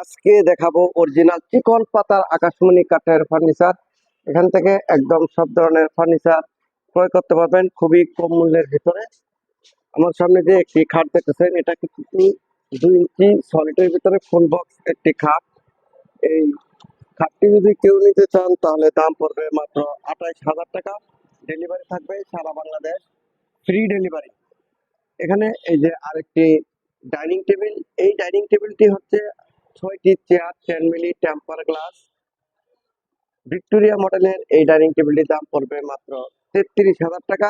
আজকে দেখাবো অরিজিনাল চিকন পাতার আকাশমণি কাঠের ফার্নিচার এখান থেকে একদম সব ধরনের ফার্নিচার ক্রয় করতে পারবেন খুবই কম মূল্যের ভিতরে। আমার সামনে যে একটি খাট দেখতেছেন, এটা কিন্তু দুই ইঞ্চি সলিডের ভিতরে ফুল বক্স একটি খাট। এই খাটটি যদি কেউ নিতে চান, তাহলে দাম পড়বে মাত্র আঠাইশ হাজার টাকা। ডেলিভারি থাকবে সারা বাংলাদেশ ফ্রি ডেলিভারি এখানে এই যে আরেকটি ডাইনিং টেবিল এই ডাইনিং টেবিলটি হচ্ছে ছয়টি chair ten milli temper glass Victoria মডেলের এই ডাইনিং টেবিলটির দাম পড়বে মাত্র তেত্রিশ হাজার টাকা।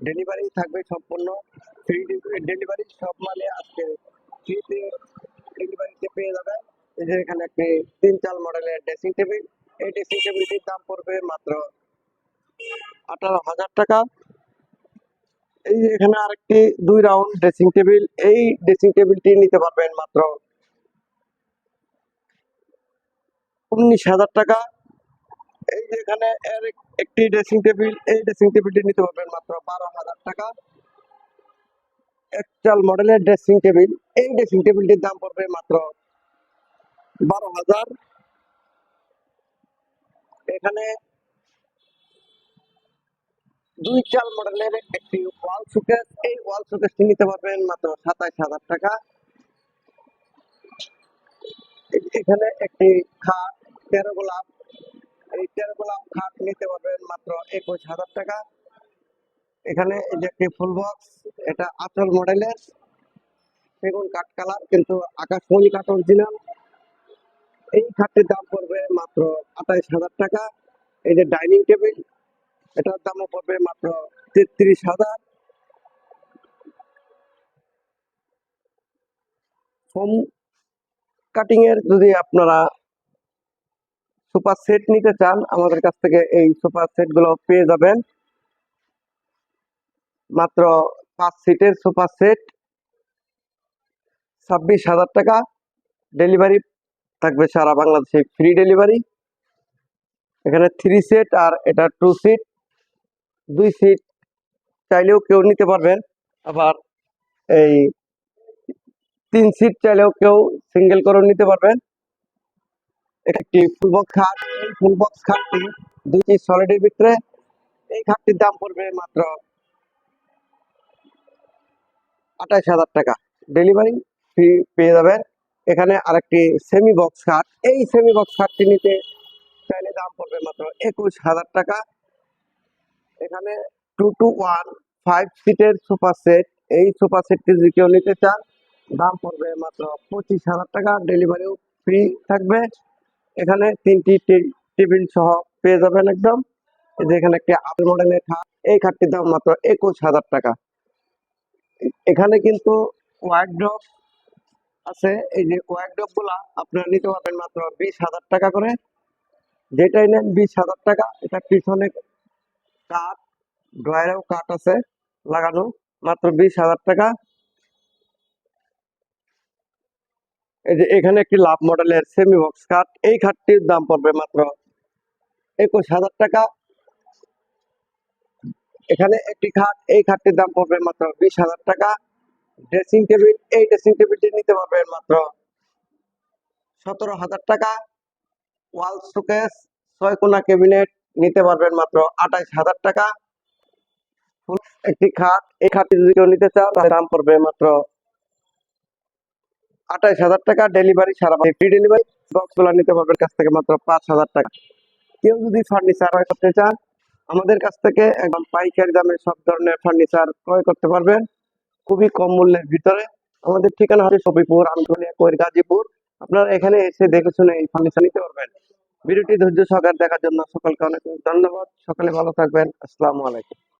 ডেলিভারি থাকবে সম্পূর্ণ ফ্রি ডেলিভারি সব মালে আজকে ফ্রিতে ডেলিভারিতে পেয়ে যাবেন। এই যে এখানে একটি তিন চাল মডেলের ড্রেসিং টেবিল এই ড্রেসিং টেবিলটির দাম পড়বে মাত্র আঠারো হাজার টাকা। এই এখানে আরেকটি দুই রাউন্ড ড্রেসিং টেবিল এই ড্রেসিং টেবিলটি নিতে পারবেন মাত্র উনিশ হাজার টাকা। এই যে এখানে এর একটি ড্রেসিং টেবিল এই ড্রেসিং টেবিলটি নিতে পারবেন মাত্র বারো হাজার টাকা। একচাল মডেলের ড্রেসিং টেবিল এই ড্রেসিং টেবিলটির দাম পড়বে মাত্র বারো হাজার। এখানে দুই চাল মডেলের একটি ওয়াল সুকেস এই ওয়াল সুকেসটি নিতে পারবেন মাত্র সাতাইশ হাজার টাকা। এখানে একটি খাট তেরো গোলাপ। এই তেরো গোলাপ খাট নিতে পারবেন মাত্র একুশ হাজার টাকা। এখানে এই যে একটি ফুল বক্স এটা আচল মডেলের। সেগুন কাঠ কালার, কিন্তু আকাশমণি কাঠ অরিজিনাল এই খাটটির দাম পড়বে মাত্র আঠাইশ হাজার টাকা। এই যে ডাইনিং টেবিল, এটার দামও পড়বে মাত্র তেত্রিশ হাজার। ফোম কাটিং এর যদি আপনারা সুপার সেট নিতে চান, আমাদের কাছ থেকে এই সুপার সেটগুলো পেয়ে যাবেন। মাত্র পাঁচ সিটের সুপার সেট, ছাব্বিশ হাজার টাকা ডেলিভারি থাকবে সারা বাংলাদেশে, ফ্রি ডেলিভারি। এখানে থ্রি সিট আর এটা টু সিট। দুই সিট চাইলেও কেউ নিতে পারবেন, আবার এই তিন সিট চাইলেও কেউ সিঙ্গেল করে নিতে পারবেন। একটি ফুলবক্স খাট? এই ফুলবক্স খাটটি দুইটি সলিডের ভিতরে। এই খাটটির দাম পড়বে মাত্র আঠাইশ হাজার টাকা। ডেলিভারি ফ্রি পেয়ে যাবেন। এখানে আরেকটি সেমি বক্স খাট। এই সেমি বক্স খাটটি নিতে চাইলে দাম পড়বে মাত্র একুশ হাজার টাকা। এখানে টু টু ওয়ান ফাইভ সিটের সোফা সেট এই সোফা সেটটি যদি কেউ নিতে চান, দাম পড়বে মাত্র পঁচিশ হাজার টাকা। ডেলিভারিও ফ্রি থাকবে। এখানে তিনটি টেবিল সহ পেয়ে যাবেন একদম। এখানে একটি আপেল মডেলের খাট, এই খাটটির দাম মাত্র একুশ হাজার টাকা। এখানে কিন্তু ওয়াইড ড্রপ আছে। এই যে ওয়াইড ড্রপগুলা আপনারা নিতে পারবেন মাত্র বিশ হাজার টাকা করে। যেটাই নেন বিশ হাজার টাকা। এটা পিছনে কাঠ, ড্রয়ারেও কাঠ আছে লাগানো, মাত্র বিশ হাজার টাকা। এই যে এখানে একটি লাভ মডেলের সেমি বক্স কাঠ এই খাটটির দাম পড়বে মাত্র একুশ হাজার টাকা। এখানে একটি খাট এই খাটটির দাম পড়বে মাত্র বিশ হাজার টাকা। ড্রেসিং টেবিল এই ড্রেসিং টেবিলটি নিতে পারবেন মাত্র সতেরো হাজার টাকা। ওয়াল শোকেস ছয় কোনা ক্যাবিনেট নিতে পারবেন মাত্র আঠাইশ হাজার টাকা। একটি খাট এই খাটটি যদি কেউ নিতে চাও, তাহলে দাম পড়বে মাত্র আঠাইশ হাজার টাকা ডেলিভারি সারা ফ্রি ডেলিভারি বক্সগুলো নিতে পারবেন কাছ থেকে মাত্র পাঁচ হাজার টাকা। কেউ যদি ফার্নিচার ক্রয় করতে চান, আমাদের কাছ থেকে একদম পাইকারি দামে সব ধরনের ফার্নিচার ক্রয় করতে পারবেন। খুবই কম মূল্যের ভিতরে। আমাদের ঠিকানা হচ্ছে সবিপুর আমতলিয়া কৈর গাজীপুর। আপনারা এখানে এসে দেখে শুনে এই ফার্নিচার নিতে পারবেন। ভিডিওটি ধৈর্য সহকারে দেখার জন্য সকলকে অনেক ধন্যবাদ। সকালে ভালো থাকবেন। আসসালামু আলাইকুম।